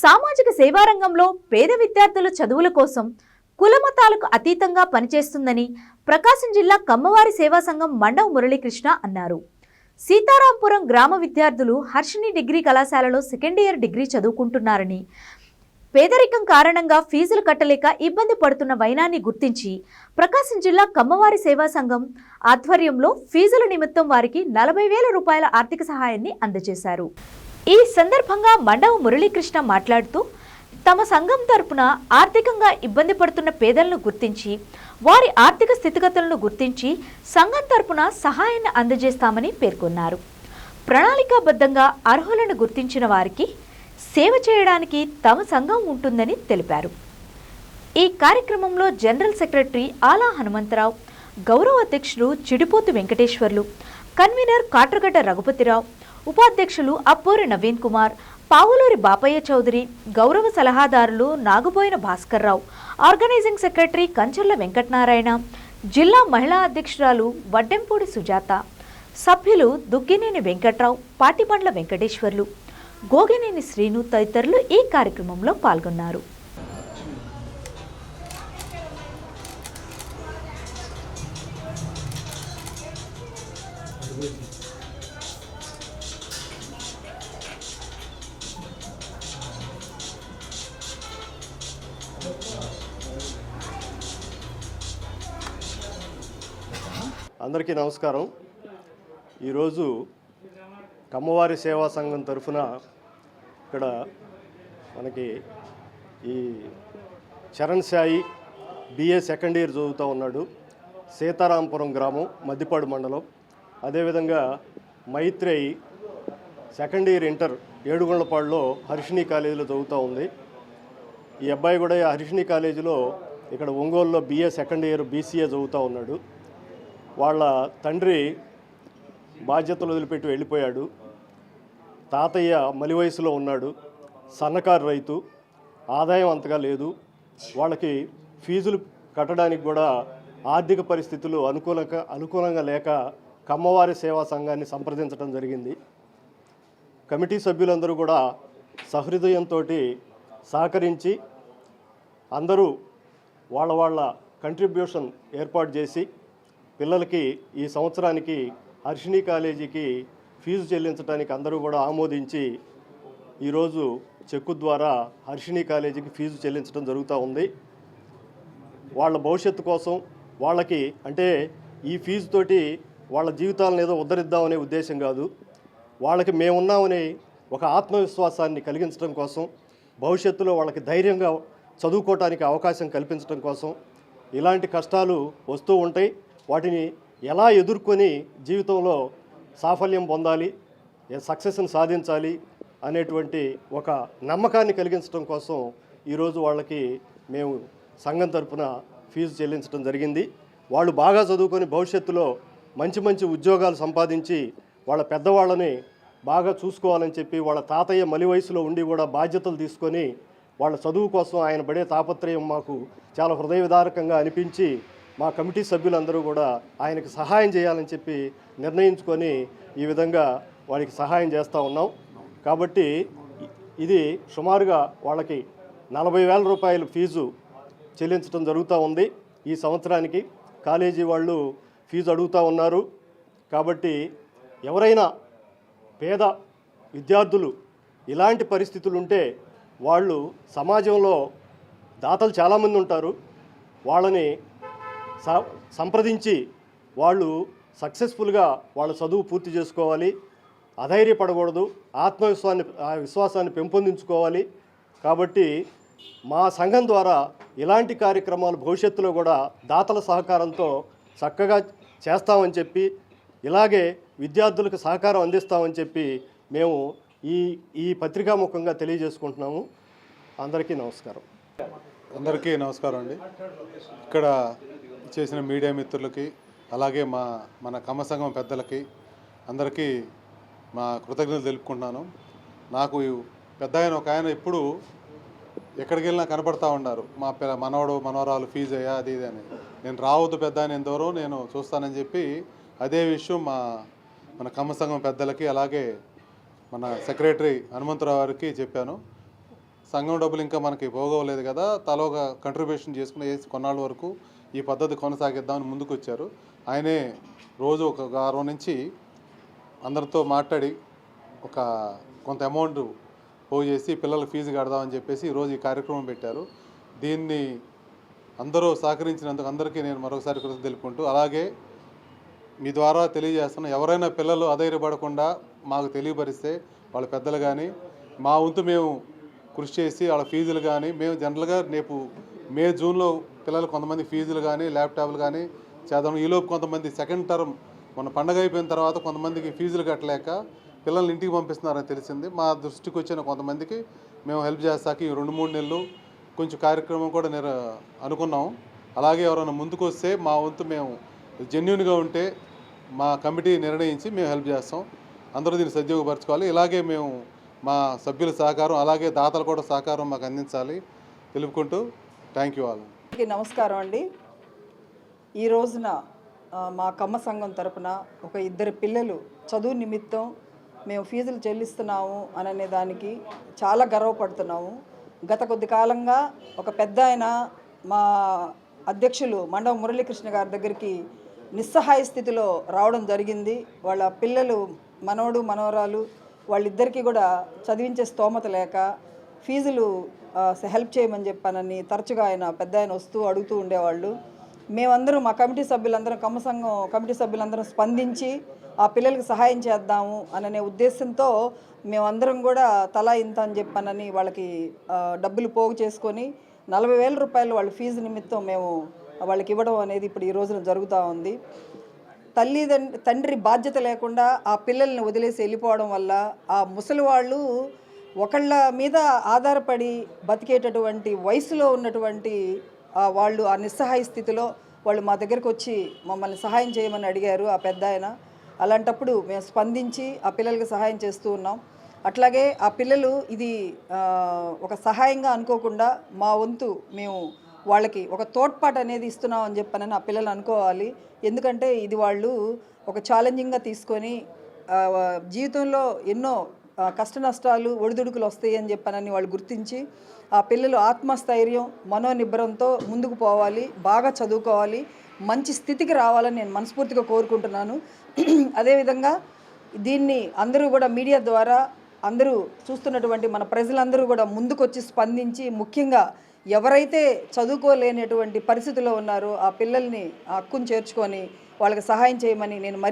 సామాజిక సేవా రంగంలో పేద విద్యార్థుల చదువుల కోసం కులమతాలకు అతీతంగా పనిచేస్తుందని ప్రకాశం జిల్లా కమ్మవారి సేవా సంఘం మండవ మురళీకృష్ణ అన్నారు. సీతారాంపురం గ్రామ విద్యార్థులు హర్షిణి డిగ్రీ కళాశాలలో సెకండ్ ఇయర్ డిగ్రీ చదువుకుంటున్నారని పేదరికం కారణంగా ఫీజులు కట్టలేక ఇబ్బంది పడుతున్న వైనాన్ని గుర్తించి ప్రకాశం జిల్లా కమ్మవారి సేవా సంఘం ఆధ్వర్యంలో ఫీజుల నిమిత్తం వారికి నలభై వేల రూపాయల ఆర్థిక సహాయాన్ని అందజేశారు. ఈ సందర్భంగా మండవ మురళీకృష్ణ మాట్లాడుతూ తమ సంఘం తరపున ఆర్థికంగా ఇబ్బంది పడుతున్న పేదలను గుర్తించి వారి ఆర్థిక స్థితిగతులను గుర్తించి సంఘం తరపున సహాయాన్ని అందజేస్తామని పేర్కొన్నారు. ప్రణాళికాబద్ధంగా అర్హులను గుర్తించిన వారికి సేవ చేయడానికి తమ సంఘం ఉంటుందని తెలిపారు. ఈ కార్యక్రమంలో జనరల్ సెక్రటరీ ఆలా హనుమంతరావు గౌరవ అధ్యక్షులు చిడిపోతు వెంకటేశ్వర్లు కన్వీనర్ కాట్రగడ్డ రఘుపతిరావు ఉపాధ్యక్షులు అప్పూరి నవీన్ కుమార్ పావులూరి బాపయ్య చౌదరి గౌరవ సలహాదారులు నాగుబోయిన భాస్కర్రావు ఆర్గనైజింగ్ సెక్రటరీ కంచర్ల వెంకటనారాయణ జిల్లా మహిళా అధ్యక్షురాలు వడ్డెంపూడి సుజాత సభ్యులు దుగ్గినేని వెంకట్రావు పాటిబండ్ల వెంకటేశ్వర్లు గోగినేని శ్రీను తదితరులు ఈ కార్యక్రమంలో పాల్గొన్నారు. అందరికీ నమస్కారం. ఈరోజు కమ్మవారి సేవా సంఘం తరఫున ఇక్కడ మనకి ఈ Charan Sai BA second year చదువుతూ ఉన్నాడు. సీతారాంపురం గ్రామం మద్దిపాడు మండలం. అదేవిధంగా మైత్రేయి సెకండ్ ఇయర్ ఇంటర్ ఏడుగొండపాడులో హర్షిణి కాలేజీలో చదువుతూ ఉంది. ఈ అబ్బాయి కూడా ఈ హర్షిణి కాలేజీలో ఇక్కడ ఒంగోలులో బిఏ సెకండ్ ఇయర్ బీసీఏ చదువుతూ ఉన్నాడు. వాళ్ళ తండ్రి బాధ్యతలు వదిలిపెట్టి వెళ్ళిపోయాడు. తాతయ్య మలి వయసులో ఉన్నాడు. సన్నకారు రైతు. ఆదాయం అంతగా లేదు. వాళ్ళకి ఫీజులు కట్టడానికి కూడా ఆర్థిక పరిస్థితులు అనుకూలంగా అనుకూలంగా లేక కమ్మవారి సేవా సంఘాన్ని సంప్రదించడం జరిగింది. కమిటీ సభ్యులందరూ కూడా సహృదయంతో సహకరించి అందరూ వాళ్ళ వాళ్ళ కంట్రిబ్యూషన్ ఏర్పాటు చేసి పిల్లలకి ఈ సంవత్సరానికి హర్షిణి కాలేజీకి ఫీజు చెల్లించడానికి అందరూ కూడా ఆమోదించి ఈరోజు చెక్కు ద్వారా హర్షిణి కాలేజీకి ఫీజు చెల్లించడం జరుగుతూ ఉంది. వాళ్ళ భవిష్యత్తు కోసం వాళ్ళకి అంటే ఈ ఫీజుతోటి వాళ్ళ జీవితాలను ఏదో ఉద్ధరిద్దామనే ఉద్దేశం కాదు. వాళ్ళకి మేమున్నామని ఒక ఆత్మవిశ్వాసాన్ని కలిగించడం కోసం భవిష్యత్తులో వాళ్ళకి ధైర్యంగా చదువుకోవటానికి అవకాశం కల్పించడం కోసం ఇలాంటి కష్టాలు వస్తూ ఉంటాయి. వాటిని ఎలా ఎదుర్కొని జీవితంలో సాఫల్యం పొందాలి సక్సెస్ని సాధించాలి అనేటువంటి ఒక నమ్మకాన్ని కలిగించడం కోసం ఈరోజు వాళ్ళకి మేము సంఘం తరపున ఫీజు చెల్లించడం జరిగింది. వాళ్ళు బాగా చదువుకొని భవిష్యత్తులో మంచి మంచి ఉద్యోగాలు సంపాదించి వాళ్ళ పెద్దవాళ్ళని బాగా చూసుకోవాలని చెప్పి వాళ్ళ తాతయ్య మలి వయసులో ఉండి కూడా బాధ్యతలు తీసుకొని వాళ్ళ చదువు కోసం ఆయన పడే తాపత్రయం మాకు చాలా హృదయ విదారకంగా అనిపించి మా కమిటీ సభ్యులందరూ కూడా ఆయనకు సహాయం చేయాలని చెప్పి నిర్ణయించుకొని ఈ విధంగా వారికి సహాయం చేస్తూ ఉన్నాం. కాబట్టి ఇది సుమారుగా వాళ్ళకి నలభై వేల రూపాయల ఫీజు చెల్లించడం జరుగుతూ ఉంది ఈ సంవత్సరానికి. కాలేజీ వాళ్ళు ఫీజు అడుగుతూ ఉన్నారు. కాబట్టి ఎవరైనా పేద విద్యార్థులు ఇలాంటి పరిస్థితులు ఉంటే వాళ్ళు సమాజంలో దాతలు చాలామంది ఉంటారు. వాళ్ళని సంప్రదించి వాళ్ళు సక్సెస్ఫుల్గా వాళ్ళ చదువు పూర్తి చేసుకోవాలి. అధైర్యపడకూడదు. ఆత్మవిశ్వాన్ని ఆ విశ్వాసాన్ని పెంపొందించుకోవాలి. కాబట్టి మా సంఘం ద్వారా ఇలాంటి కార్యక్రమాలు భవిష్యత్తులో కూడా దాతల సహకారంతో చక్కగా చేస్తామని చెప్పి ఇలాగే విద్యార్థులకు సహకారం అందిస్తామని చెప్పి మేము ఈ ఈ పత్రికాముఖంగా తెలియజేసుకుంటున్నాము. అందరికీ నమస్కారం. అందరికీ నమస్కారం అండి. ఇక్కడ చేసిన మీడియా మిత్రులకి అలాగే మా మన కమ్మ సంఘం పెద్దలకి అందరికీ మా కృతజ్ఞతలు తెలుపుకుంటున్నాను. నాకు పెద్ద ఆయన ఒక ఆయన ఇప్పుడు ఎక్కడికి వెళ్ళినా కనపడతా ఉన్నారు మా పిల్ల మనవడు మనవరాలు ఫీజు అయ్యా అది ఇది అని. నేను రావద్దు పెద్ద ఆయన ఎంతవరో నేను చూస్తానని చెప్పి అదే విషయం మా మన కమ్మ సంఘం పెద్దలకి అలాగే మన సెక్రటరీ హనుమంతరావు గారికి చెప్పాను. సంఘం డబ్బులు ఇంకా మనకి పోగవలేదు కదా తలో ఒక కంట్రిబ్యూషన్ చేసుకుని కొన్నాళ్ళ వరకు ఈ పద్ధతి కొనసాగిద్దామని ముందుకు వచ్చారు ఆయనే రోజు ఒక వారం నుంచి అందరితో మాట్లాడి ఒక కొంత అమౌంట్ పోగు చేసి పిల్లల ఫీజు కడదామని చెప్పేసి ఈరోజు ఈ కార్యక్రమం పెట్టారు. దీన్ని అందరూ సహకరించినందుకు అందరికీ నేను మరొకసారి కృతజ్ఞత తెలుపుకుంటూ అలాగే మీ ద్వారా తెలియజేస్తున్న ఎవరైనా పిల్లలు అధైర్యపడకుండా మాకు తెలియపరిస్తే వాళ్ళ పెద్దలు కానీ మా వంతు మేము కృషి చేసి వాళ్ళ ఫీజులు కానీ మేము జనరల్గా రేపు మే జూన్లో పిల్లలు కొంతమంది ఫీజులు కానీ ల్యాప్టాప్లు కానీ చేద్దాం. ఈలోపు కొంతమంది సెకండ్ టర్మ్ మన పండగ అయిపోయిన తర్వాత కొంతమందికి ఫీజులు కట్టలేక పిల్లల్ని ఇంటికి పంపిస్తున్నారని తెలిసింది. మా దృష్టికి వచ్చిన కొంతమందికి మేము హెల్ప్ చేస్తాక ఈ రెండు మూడు నెలలు కొంచెం కార్యక్రమం కూడా నేను అనుకున్నాం. అలాగే ఎవరైనా ముందుకు వస్తే మా వంతు మేము జెన్యున్గా ఉంటే మా కమిటీ నిర్ణయించి మేము హెల్ప్ చేస్తాం. అందరూ దీన్ని సద్యోగపరచుకోవాలి ఇలాగే మేము మా సభ్యుల సహకారం అలాగే దాతలు కూడా సహకారం మాకు అందించాలి. తెలుపుకుంటూ థ్యాంక్ యూ ఆల్ నమస్కారం అండి. ఈ రోజున మా కమ్మ సంఘం తరపున ఒక ఇద్దరు పిల్లలు చదువు నిమిత్తం మేము ఫీజులు చెల్లిస్తున్నాము అననే దానికి చాలా గర్వపడుతున్నాము. గత కొద్ది కాలంగా ఒక పెద్ద ఆయన మా అధ్యక్షులు మండవ మురళీకృష్ణ గారి దగ్గరికి నిస్సహాయ స్థితిలో రావడం జరిగింది. వాళ్ళ పిల్లలు మనవడు మనవరాలు వాళ్ళిద్దరికీ కూడా చదివించే స్తోమత లేక ఫీజులు హెల్ప్ చేయమని చెప్పానని తరచుగా ఆయన పెద్ద ఆయన వస్తూ అడుగుతూ ఉండేవాళ్ళు. మేమందరం మా కమిటీ సభ్యులందరం కమ్మ సంఘం కమిటీ సభ్యులందరం స్పందించి ఆ పిల్లలకి సహాయం చేద్దాము అననే ఉద్దేశంతో మేమందరం కూడా తలా ఇంత అని చెప్పానని వాళ్ళకి డబ్బులు పోగు చేసుకొని నలభై వేల రూపాయలు వాళ్ళ ఫీజు నిమిత్తం మేము వాళ్ళకి ఇవ్వడం అనేది ఇప్పుడు ఈ రోజున జరుగుతూ ఉంది. తల్లి తండ్రి బాధ్యత లేకుండా ఆ పిల్లల్ని వదిలేసి వెళ్ళిపోవడం వల్ల ఆ ముసలి వాళ్ళు ఒకళ్ళ మీద ఆధారపడి బతికేటటువంటి వయసులో ఉన్నటువంటి వాళ్ళు ఆ నిస్సహాయ స్థితిలో వాళ్ళు మా దగ్గరకు వచ్చి మమ్మల్ని సహాయం చేయమని అడిగారు ఆ పెద్ద ఆయన. అలాంటప్పుడు మేము స్పందించి ఆ పిల్లలకి సహాయం చేస్తూ ఉన్నాం. అట్లాగే ఆ పిల్లలు ఇది ఒక సహాయంగా అనుకోకుండా మా వంతు మేము వాళ్ళకి ఒక తోడ్పాటు అనేది ఇస్తున్నాం అని చెప్పనని ఆ పిల్లలు అనుకోవాలి. ఎందుకంటే ఇది వాళ్ళు ఒక ఛాలెంజింగ్గా తీసుకొని జీవితంలో ఎన్నో కష్ట నష్టాలు ఒడిదుడుకులు వస్తాయి అని వాళ్ళు గుర్తించి ఆ పిల్లలు ఆత్మస్థైర్యం మనోనిబ్బరంతో ముందుకు పోవాలి బాగా చదువుకోవాలి మంచి స్థితికి రావాలని నేను మనస్ఫూర్తిగా కోరుకుంటున్నాను. అదేవిధంగా దీన్ని అందరూ కూడా మీడియా ద్వారా అందరూ చూస్తున్నటువంటి మన ప్రజలందరూ కూడా ముందుకొచ్చి స్పందించి ముఖ్యంగా ఎవరైతే చదువుకోలేనటువంటి పరిస్థితిలో ఉన్నారో ఆ పిల్లల్ని ఆ హక్కును చేర్చుకొని వాళ్ళకి సహాయం చేయమని నేను